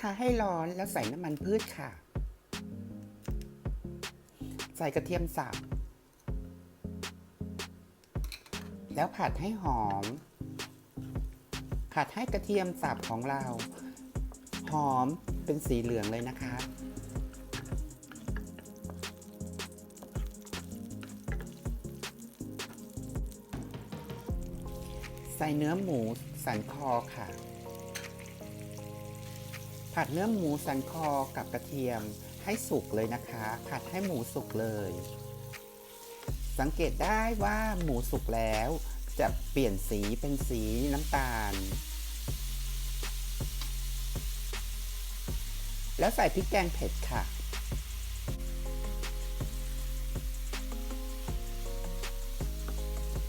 ทะให้ร้อนแล้วใส่น้ำมันพืชค่ะ ใส่กระเทียมสับ แล้วผัดให้หอม ผัดให้กระเทียมสับของเรา หอมเป็นสีเหลืองเลยนะคะใส่เนื้อหมูสันคอค่ะ ผัดเนื้อหมูสันคอกับกระเทียมให้สุกเลยนะคะ ผัดให้หมูสุกเลย สังเกตได้ว่าหมูสุกแล้ว จะเปลี่ยนสีเป็นสีน้ำตาล แล้วใส่พริกแกงเผ็ดค่ะ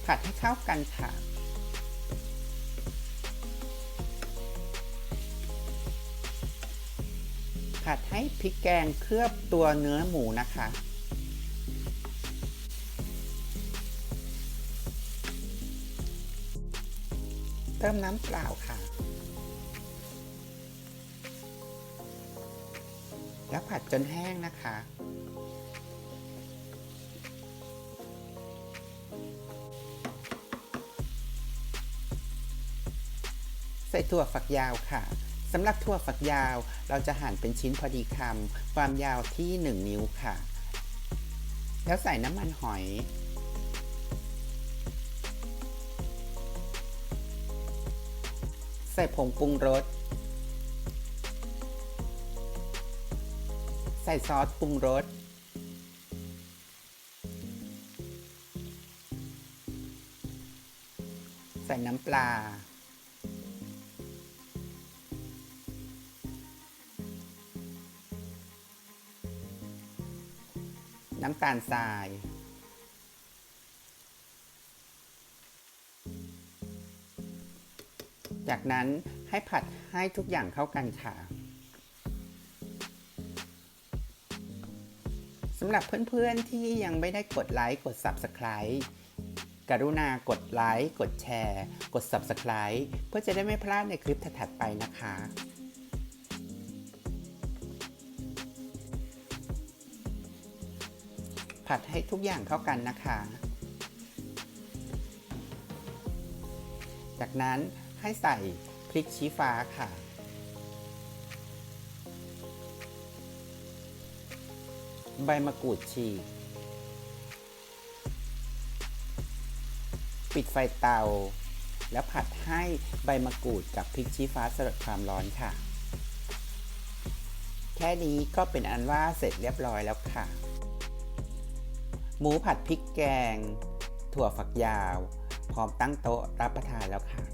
ผัดให้เข้ากันค่ะ ผัดให้พริกแกงเคลือบตัวเนื้อหมูนะคะ เติมน้ำเปล่าค่ะ แล้วผัดจนแห้งนะคะใส่ถั่วฝักยาวค่ะ สำหรับถั่วฝักยาวเราจะหั่นเป็นชิ้นพอดีคำความยาวที่ 1 นิ้วค่ะ แล้วใส่น้ำมันหอย ใส่ผงปรุงรส ใส่ซอสปรุงรส ใส่น้ำปลา น้ำตาลทราย จากนั้นให้ผัดให้ทุกอย่างเข้ากันค่ะสำหรับเพื่อนๆที่ยังไม่ได้กดไลค์กด Subscribe กรุณากดไลค์กดแชร์ กด Subscribe เพื่อจะได้ไม่พลาดในคลิปถัดๆไปนะคะ ผัดให้ทุกอย่างเข้ากันนะคะ จากนั้นให้ใส่พริกชี้ฟ้าค่ะ ใบมะกรูดฉีกปิดไฟเตา แล้วผัดให้ใบมะกรูดกับพริกชี้ฟ้าสลดความร้อนค่ะ แค่นี้ก็เป็นอันว่าเสร็จเรียบร้อยแล้วค่ะ หมูผัดพริกแกง ถั่วฝักยาว พร้อมตั้งโต๊ะรับประทานแล้วค่ะ